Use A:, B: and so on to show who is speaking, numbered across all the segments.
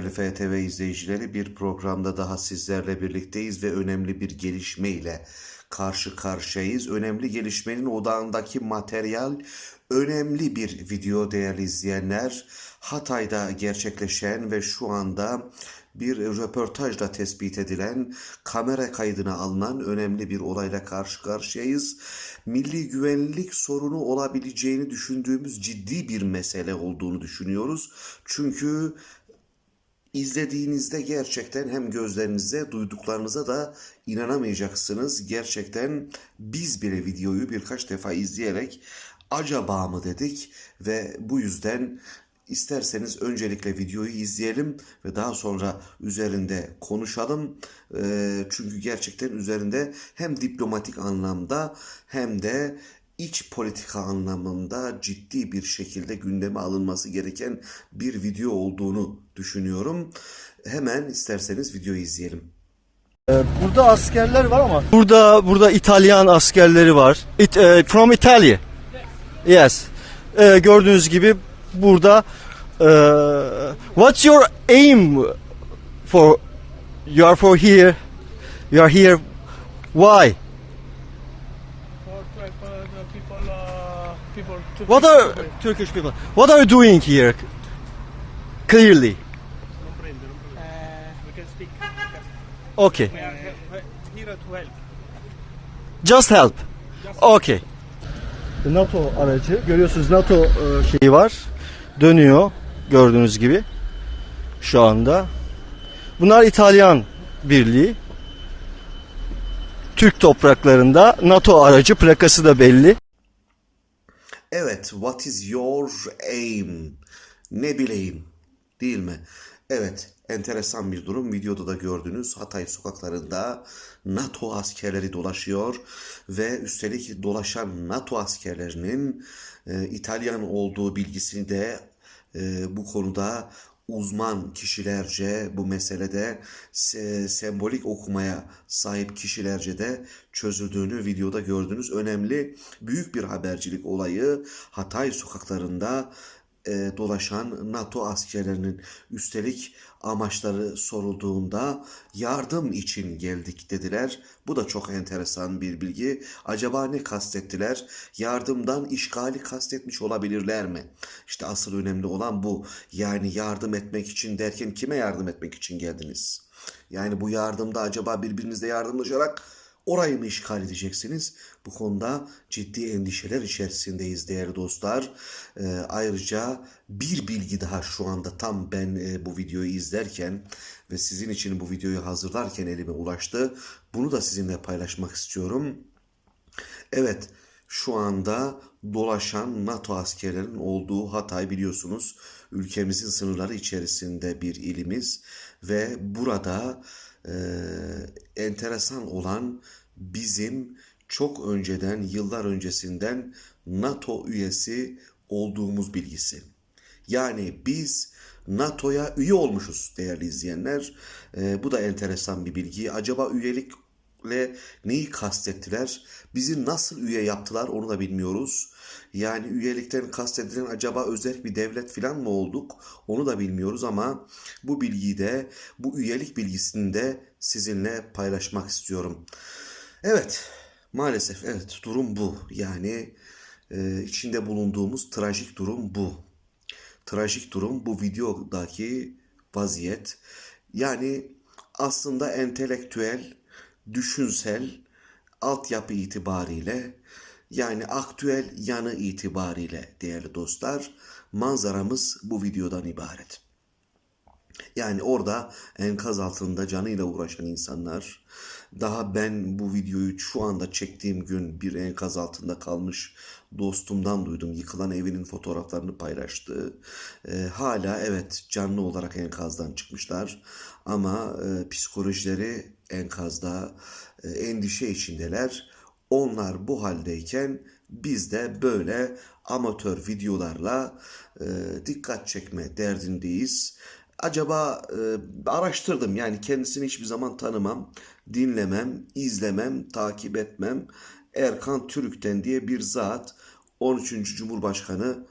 A: Değerli FTV izleyicileri bir programda daha sizlerle birlikteyiz ve önemli bir gelişme ile karşı karşıyayız. Önemli gelişmenin odağındaki materyal önemli bir video değerli izleyenler. Hatay'da gerçekleşen ve şu anda bir röportajla tespit edilen, kamera kaydına alınan önemli bir olayla karşı karşıyayız. Milli güvenlik sorunu olabileceğini düşündüğümüz ciddi bir mesele olduğunu düşünüyoruz. Çünkü izlediğinizde gerçekten hem gözlerinize, duyduklarınıza da inanamayacaksınız. Gerçekten biz bile videoyu birkaç defa izleyerek acaba mı dedik ve bu yüzden isterseniz öncelikle videoyu izleyelim ve daha sonra üzerinde konuşalım. Ee, çünkü gerçekten üzerinde hem diplomatik anlamda hem de iç politika anlamında ciddi bir şekilde gündeme alınması gereken bir video olduğunu düşünüyorum. Hemen isterseniz videoyu izleyelim.
B: Burada askerler var ama
C: Burada burada İtalyan askerleri var. It, eh, from Italy. Yes. Eh, gördüğünüz gibi burada eh, what's your aim for you are for here you are here why
D: for to help uh, the people, uh, people to
C: what are Turkish people? What are you doing here? Clearly. Okay. Just help. Okay. NATO aracı görüyorsunuz NATO e, şeyi var. Dönüyor gördüğünüz gibi. Şu anda. Bunlar İtalyan birliği. Türk topraklarında NATO aracı plakası da belli
A: Evet, what is your aim? Ne bileyim, değil mi? Evet, enteresan bir durum. Videoda da gördünüz Hatay sokaklarında NATO askerleri dolaşıyor ve üstelik dolaşan NATO askerlerinin e, İtalyan olduğu bilgisini de e, bu konuda uzman kişilerce bu meselede se- sembolik okumaya sahip kişilerce de çözüldüğünü videoda gördünüz. Önemli büyük bir habercilik olayı Hatay sokaklarında e, dolaşan NATO askerlerinin üstelik amaçları sorulduğunda yardım için geldik dediler. Bu da çok enteresan bir bilgi. Acaba ne kastettiler? Yardımdan işgali kastetmiş olabilirler mi? İşte asıl önemli olan bu. Yani yardım etmek için derken kime yardım etmek için geldiniz? Yani bu yardımda acaba birbirinizle yardımlaşarak orayı mı işgal edeceksiniz? Bu konuda ciddi endişeler içerisindeyiz değerli dostlar. Ee, ayrıca bir bilgi daha şu anda tam ben e, bu videoyu izlerken ve sizin için bu videoyu hazırlarken elime ulaştı. Bunu da sizinle paylaşmak istiyorum. Evet, şu anda dolaşan NATO askerlerinin olduğu Hatay biliyorsunuz ülkemizin sınırları içerisinde bir ilimiz ve burada e, enteresan olan bizim çok önceden yıllar öncesinden NATO üyesi olduğumuz bilgisi. Yani biz NATO'ya üye olmuşuz değerli izleyenler. E, bu da enteresan bir bilgi. Acaba üyelikle neyi kastettiler? Bizi nasıl üye yaptılar onu da bilmiyoruz. Yani üyelikten kastedilen acaba özel bir devlet falan mı olduk? Onu da bilmiyoruz ama bu bilgiyi de bu üyelik bilgisini de sizinle paylaşmak istiyorum. Evet, maalesef evet durum bu. Yani e, içinde bulunduğumuz trajik durum bu. Trajik durum bu videodaki vaziyet. Yani aslında entelektüel, düşünsel altyapı itibariyle yani aktüel yanı itibariyle değerli dostlar manzaramız bu videodan ibaret. Yani orada enkaz altında canıyla uğraşan insanlar, daha ben bu videoyu şu anda çektiğim gün bir enkaz altında kalmış dostumdan duydum. Yıkılan evinin fotoğraflarını paylaştı. Ee, hala evet canlı olarak enkazdan çıkmışlar ama e, psikolojileri enkazda e, endişe içindeler. Onlar bu haldeyken biz de böyle amatör videolarla e, dikkat çekme derdindeyiz. Acaba e, araştırdım yani kendisini hiçbir zaman tanımam, dinlemem, izlemem, takip etmem. Erkan Türük'ten diye bir zat 13. Cumhurbaşkanı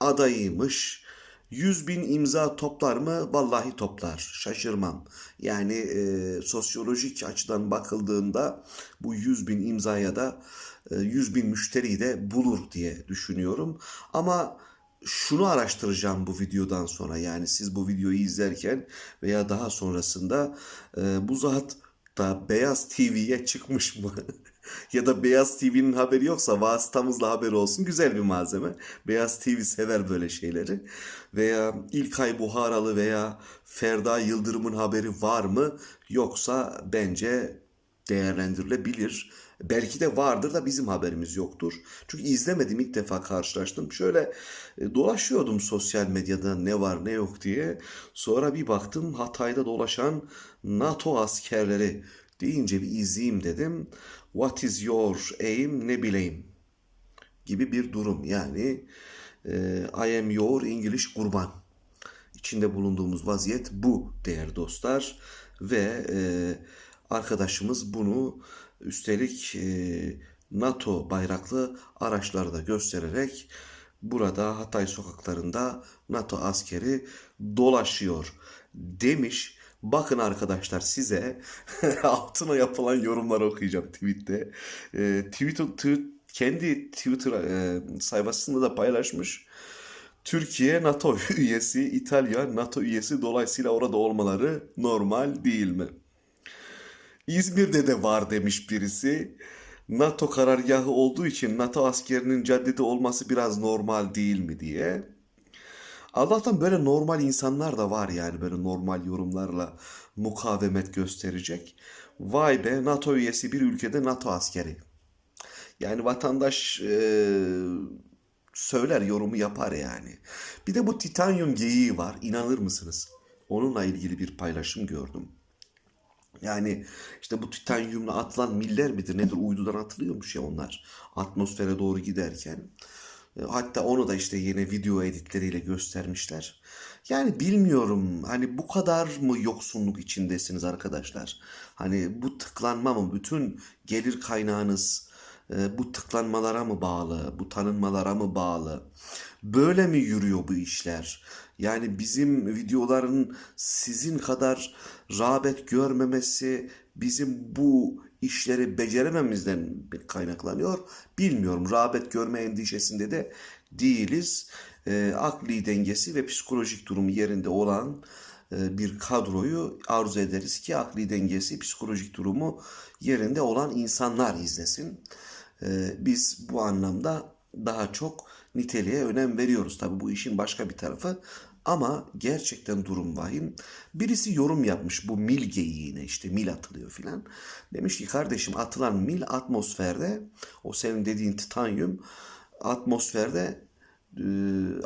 A: adayıymış. 100 bin imza toplar mı? Vallahi toplar. Şaşırmam. Yani e, sosyolojik açıdan bakıldığında bu 100 bin imzaya da e, 100 bin müşteriyi de bulur diye düşünüyorum. Ama şunu araştıracağım bu videodan sonra. Yani siz bu videoyu izlerken veya daha sonrasında e, bu zat da Beyaz TV'ye çıkmış mı? ya da Beyaz TV'nin haberi yoksa vasıtamızla haber olsun. Güzel bir malzeme. Beyaz TV sever böyle şeyleri. Veya İlkay Buharalı veya Ferda Yıldırım'ın haberi var mı? Yoksa bence değerlendirilebilir. Belki de vardır da bizim haberimiz yoktur. Çünkü izlemedim ilk defa karşılaştım. Şöyle e, dolaşıyordum sosyal medyada ne var ne yok diye. Sonra bir baktım Hatay'da dolaşan NATO askerleri deyince bir izleyeyim dedim. What is your aim ne bileyim gibi bir durum. Yani e, I am your English kurban. İçinde bulunduğumuz vaziyet bu değerli dostlar. Ve e, arkadaşımız bunu üstelik e, NATO bayraklı araçları da göstererek burada Hatay sokaklarında NATO askeri dolaşıyor demiş. Bakın arkadaşlar size altına yapılan yorumları okuyacağım tweette. E, Twitter, tw- kendi Twitter e, sayfasında da paylaşmış. Türkiye NATO üyesi, İtalya NATO üyesi dolayısıyla orada olmaları normal değil mi? İzmir'de de var demiş birisi. NATO karargahı olduğu için NATO askerinin caddede olması biraz normal değil mi diye. Allah'tan böyle normal insanlar da var yani böyle normal yorumlarla mukavemet gösterecek. Vay be NATO üyesi bir ülkede NATO askeri. Yani vatandaş eee, söyler yorumu yapar yani. Bir de bu titanyum geyiği var inanır mısınız? Onunla ilgili bir paylaşım gördüm. Yani işte bu titanyumla atılan miller midir nedir uydudan atılıyormuş ya onlar atmosfere doğru giderken. E, Hatta onu da işte yine video editleriyle göstermişler. Yani bilmiyorum hani bu kadar mı yoksunluk içindesiniz arkadaşlar? Hani bu tıklanma mı bütün gelir kaynağınız e, bu tıklanmalara mı bağlı, bu tanınmalara mı bağlı? Böyle mi yürüyor bu işler? Yani bizim videoların sizin kadar rağbet görmemesi bizim bu işleri becerememizden kaynaklanıyor. Bilmiyorum. Rağbet görme endişesinde de değiliz. E, akli dengesi ve psikolojik durumu yerinde olan e, bir kadroyu arzu ederiz ki akli dengesi, psikolojik durumu yerinde olan insanlar izlesin. E, biz bu anlamda daha çok niteliğe önem veriyoruz. Tabii bu işin başka bir tarafı ama gerçekten durum vahim. Birisi yorum yapmış bu mil geyiğine işte mil atılıyor filan. Demiş ki kardeşim atılan mil atmosferde o senin dediğin titanyum atmosferde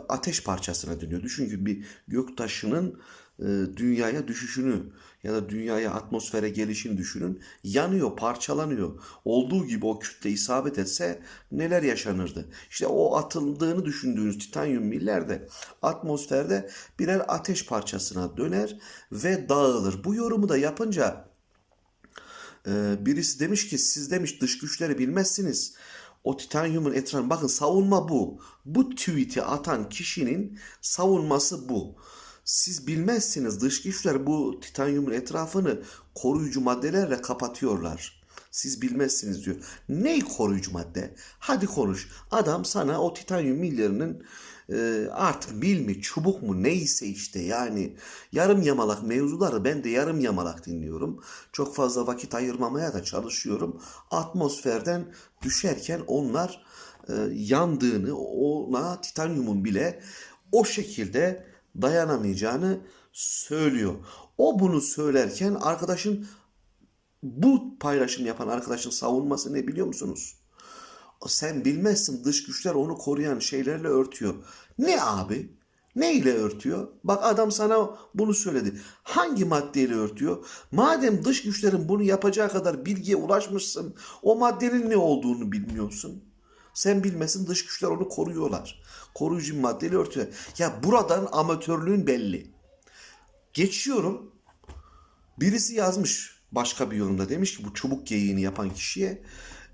A: ateş parçasına dönüyor. Düşün ki bir göktaşının e, dünyaya düşüşünü ya da dünyaya atmosfere gelişini düşünün. Yanıyor, parçalanıyor. Olduğu gibi o kütle isabet etse neler yaşanırdı? İşte o atıldığını düşündüğünüz titanyum miller de atmosferde birer ateş parçasına döner ve dağılır. Bu yorumu da yapınca ee, birisi demiş ki siz demiş dış güçleri bilmezsiniz. O titanyumun etrafı bakın savunma bu. Bu tweet'i atan kişinin savunması bu. Siz bilmezsiniz dış güçler bu titanyumun etrafını koruyucu maddelerle kapatıyorlar. Siz bilmezsiniz diyor. Ney koruyucu madde? Hadi konuş. Adam sana o titanyum millerinin e, artık mil mi çubuk mu neyse işte yani yarım yamalak mevzuları ben de yarım yamalak dinliyorum. Çok fazla vakit ayırmamaya da çalışıyorum. Atmosferden düşerken onlar e, yandığını ona titanyumun bile o şekilde dayanamayacağını söylüyor. O bunu söylerken arkadaşın bu paylaşım yapan arkadaşın savunması ne biliyor musunuz? Sen bilmezsin dış güçler onu koruyan şeylerle örtüyor. Ne abi? Ne ile örtüyor? Bak adam sana bunu söyledi. Hangi maddeyle örtüyor? Madem dış güçlerin bunu yapacağı kadar bilgiye ulaşmışsın, o maddenin ne olduğunu bilmiyorsun. Sen bilmesin dış güçler onu koruyorlar. Koruyucu maddeyle örtüyor. Ya buradan amatörlüğün belli. Geçiyorum. Birisi yazmış başka bir yorumda demiş ki bu çubuk geyiğini yapan kişiye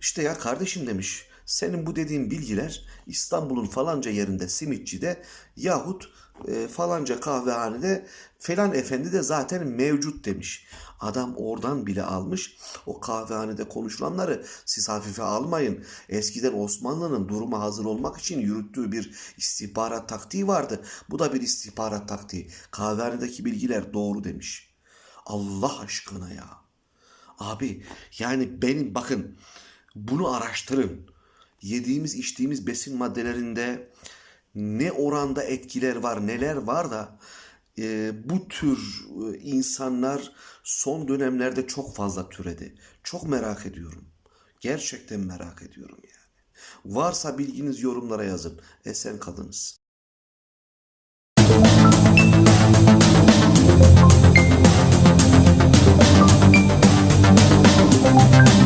A: işte ya kardeşim demiş senin bu dediğin bilgiler İstanbul'un falanca yerinde simitçide yahut e, falanca kahvehanede falan efendi de zaten mevcut demiş. Adam oradan bile almış. O kahvehanede konuşulanları siz hafife almayın. Eskiden Osmanlı'nın duruma hazır olmak için yürüttüğü bir istihbarat taktiği vardı. Bu da bir istihbarat taktiği. Kahvehanedeki bilgiler doğru demiş. Allah aşkına ya. Abi yani benim bakın bunu araştırın yediğimiz içtiğimiz besin maddelerinde ne oranda etkiler var neler var da e, bu tür e, insanlar son dönemlerde çok fazla türedi. Çok merak ediyorum. Gerçekten merak ediyorum yani. Varsa bilginiz yorumlara yazın. Esen kalınız. Thank you.